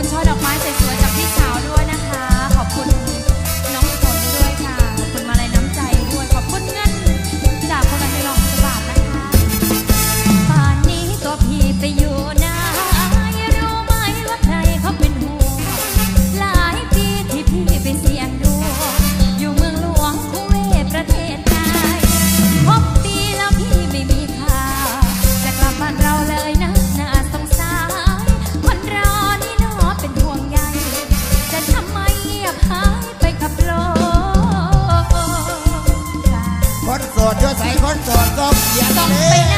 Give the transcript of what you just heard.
คุณช่อดอก ใส่คนโสดก็เสียต้องไปนะ